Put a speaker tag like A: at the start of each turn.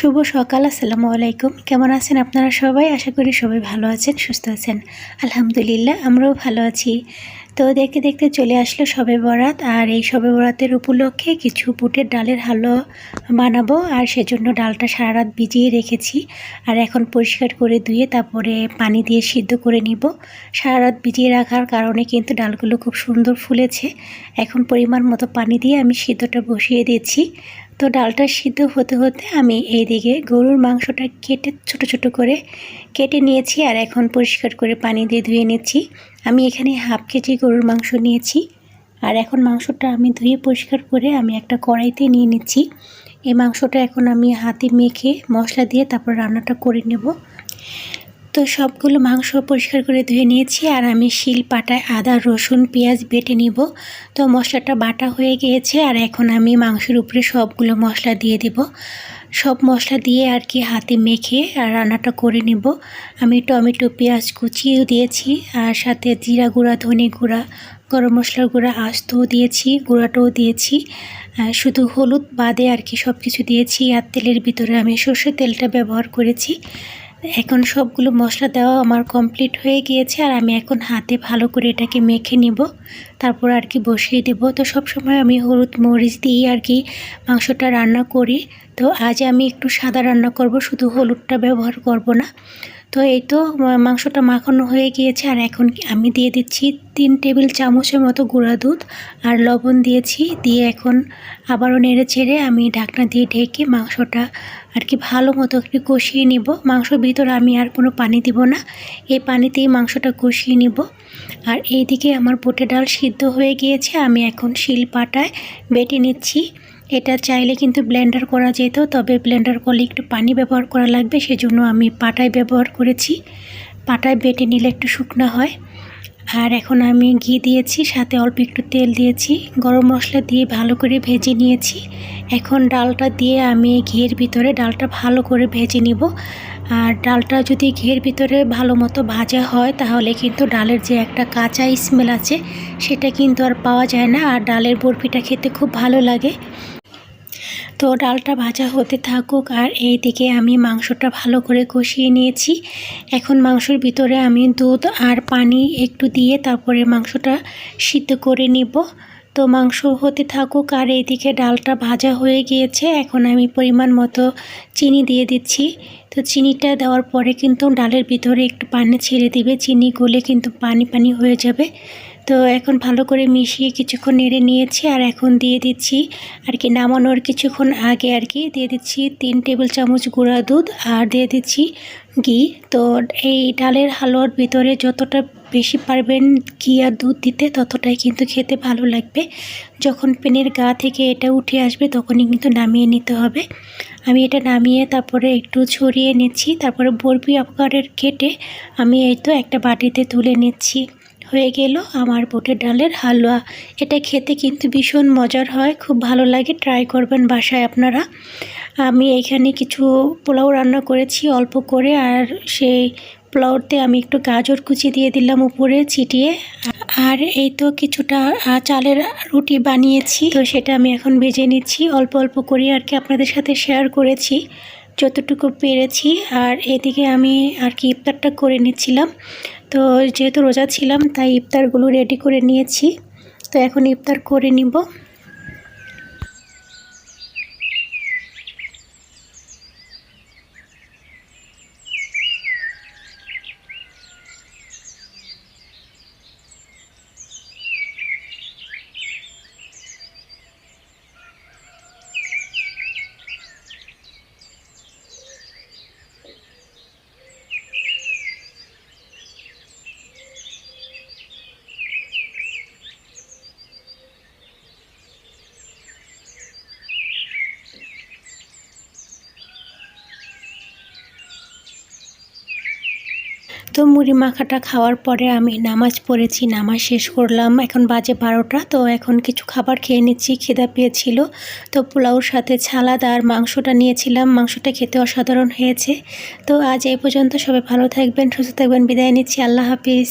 A: শুভ সকাল, আসসালামু আলাইকুম। কেমন আছেন আপনারা সবাই? আশা করি সবাই ভালো আছেন, সুস্থ আছেন। আলহামদুলিল্লাহ, আমরাও ভালো আছি। তো দেখতে দেখতে চলে আসলো সবে বরাত, আর এই সবে বরাতের উপলক্ষে কিছু বুটের ডালের হালুয়া বানাবো, আর সেজন্য ডালটা সারা রাত ভিজিয়ে রেখেছি। আর এখন পরিষ্কার করে ধুয়ে তারপরে পানি দিয়ে সিদ্ধ করে নিব। সারা রাত ভিজিয়ে রাখার কারণে কিন্তু ডালগুলো খুব সুন্দর ফুলেছে। এখন পরিমাণ মতো পানি দিয়ে আমি সিদ্ধটা বসিয়ে দিয়েছি তো ডালটা সিদ্ধ হতে হতে আমি এইদিকে গরুর মাংসটা কেটে ছোট ছোট করে কেটে নিয়েছি আর এখন পরিষ্কার করে পানি দিয়ে ধুয়ে নিচ্ছি। আমি এখানে হাফ কেজি গরুর মাংস নিয়েছি আর এখন মাংসটা আমি ধুয়ে পরিষ্কার করে আমি একটা কড়াইতে নিয়ে নিচ্ছি। এই মাংসটা এখন আমি হাতে মেখে মশলা দিয়ে তারপর রান্নাটা করে নেব। তো সবগুলো মাংস পরিষ্কার করে ধুয়ে নিয়েছি আর আমি শিল পাটায় আদা, রসুন, পেঁয়াজ বেটে নিব। তো মশলাটা বাটা হয়ে গিয়েছে আর এখন আমি মাংসের উপরে সবগুলো মশলা দিয়ে দেব। সব মশলা দিয়ে আর কি হাতে মেখে আর রান্নাটা করে নেব। আমি টমেটো, পেঁয়াজ কুচিয়েও দিয়েছি আর সাথে জিরা গুঁড়া, ধনে গুঁড়া, গরম মশলার গুঁড়া, আস্তও দিয়েছি, গুঁড়াটাও দিয়েছি। শুধু হলুদ বাদে আর কি সব কিছু দিয়েছি। আর তেলের ভিতরে আমি সর্ষের তেলটা ব্যবহার করেছি। এখন সবগুলো মশলা দেওয়া আমার কমপ্লিট হয়ে গিয়েছে আর আমি এখন হাতে ভালো করে এটাকে মেখে নিব। তারপর আর কি বসিয়ে দেব। তো সবসময় আমি হলুদ মরিচ দিয়ে আর কি মাংসটা রান্না করি। তো আজ আমি একটু সাদা রান্না করব, শুধু হলুদটা ব্যবহার করব না। তো এই তো মাংসটা মাখানো হয়ে গিয়েছে আর এখন আমি দিয়ে দিচ্ছি তিন টেবিল চামচের মতো গুঁড়া দুধ আর লবণ দিয়েছি, দিয়ে এখন আবারও নেড়ে ছেড়ে আমি ঢাকনা দিয়ে ঢেকে মাংসটা আর কি ভালো মতো একটু কষিয়ে নিব। মাংসর ভিতরে আমি আর কোনো পানি দিব না, এই পানিতেই মাংসটা কষিয়ে নিব। আর এইদিকে আমার পোটে ডাল সিদ্ধ হয়ে গিয়েছে, আমি এখন শিল পাটায় বেটে নিচ্ছি। এটা চাইলে কিন্তু ব্লেন্ডার করা যেত, তবে ব্লেন্ডার করলে একটু পানি ব্যবহার করা লাগবে, সেজন্য আমি পাটায় ব্যবহার করেছি। পাটায় বেটে নিলে একটু শুকনো হয়। আর এখন আমি ঘি দিয়েছি, সাথে অল্প একটু তেল দিয়েছি, গরম মশলা দিয়ে ভালো করে ভেজে নিয়েছি। এখন ডালটা দিয়ে আমি ঘিয়ের ভিতরে ডালটা ভালো করে ভেজে নিব। আর ডালটা যদি ঘিয়ের ভিতরে ভালো মতো ভাজা হয়, তাহলে কিন্তু ডালের যে একটা কাঁচা স্মেল আছে, সেটা কিন্তু আর পাওয়া যায় না। আর ডালের বরফিটা খেতে খুব ভালো লাগে। তো ডালটা ভাজা হতে থাকুক আর এই দিকে আমি মাংসটা ভালো করে কষিয়ে নিয়েছি। এখন মাংসর ভিতরে আমি দুধ আর পানি একটু দিয়ে তারপরে মাংসটা সিদ্ধ করে নিব। তো মাংস হতে থাকুক আর এইদিকে ডালটা ভাজা হয়ে গিয়েছে। এখন আমি পরিমাণ মতো চিনি দিয়ে দিচ্ছি। তো চিনিটা দেওয়ার পরে কিন্তু ডালের ভিতরে একটু পানি ছেড়ে দিবে। চিনি গলে কিন্তু পানি পানি হয়ে যাবে। তো এখন ভালো করে মিশিয়ে কিছুক্ষণ নেড়ে নিয়েছি আর এখন দিয়ে দিচ্ছি আর কি নামানোর কিছুক্ষণ আগে আর কি দিয়ে দিচ্ছি তিন টেবিল চামচ গুঁড়া দুধ আর দিয়ে দিচ্ছি ঘি। তো এই ডালের হালুয়ার ভিতরে যতটা বেশি পারবেন ঘি আর দুধ দিতে ততটাই কিন্তু খেতে ভালো লাগবে। যখন পেনের গা থেকে এটা উঠে আসবে তখনই কিন্তু নামিয়ে নিতে হবে। আমি এটা নামিয়ে তারপরে একটু ছড়িয়ে নিচ্ছি, তারপরে বরফি আকারের কেটে আমি এই তো একটা বাটিতে তুলে নিচ্ছি। হয়ে গেল আমার বুটের ডালের হালুয়া। এটা খেতে কিন্তু ভীষণ মজার হয়, খুব ভালো লাগে। ট্রাই করবেন বাসায় আপনারা। আমি এখানে কিছু পোলাও রান্না করেছি অল্প করে, আর সেই পোলাওতে আমি একটু গাজর কুচি দিয়ে দিলাম উপরে ছিটিয়ে। আর এই তো কিছুটা চালের রুটি বানিয়েছি। তো সেটা আমি এখন ভেজে নিচ্ছি। অল্প অল্প করে আর কি আপনাদের সাথে শেয়ার করেছি, যতটুকু পেরেছি। আর এদিকে আমি আর কি ইফতারটা করে নিচ্ছিলাম। তো যেহেতু রোজা ছিলাম তাই ইফতারগুলো রেডি করে নিয়েছি। তো এখন ইফতার করে নিব। তো মুড়ি মাখাটা খাওয়ার পরে আমি নামাজ পড়েছি, নামাজ শেষ করলাম। এখন বাজে বারোটা, তো এখন কিছু খাবার খেয়ে নিচ্ছি, খিদা পেয়েছিল। তো পোলাওর সাথে ছালাদ আর মাংসটা নিয়েছিলাম। মাংসটা খেতে অসাধারণ হয়েছে। তো আজ এই পর্যন্ত সবাই ভালো থাকবেন, সুস্থ থাকবেন, বিদায় নিচ্ছি। আল্লাহ হাফিজ।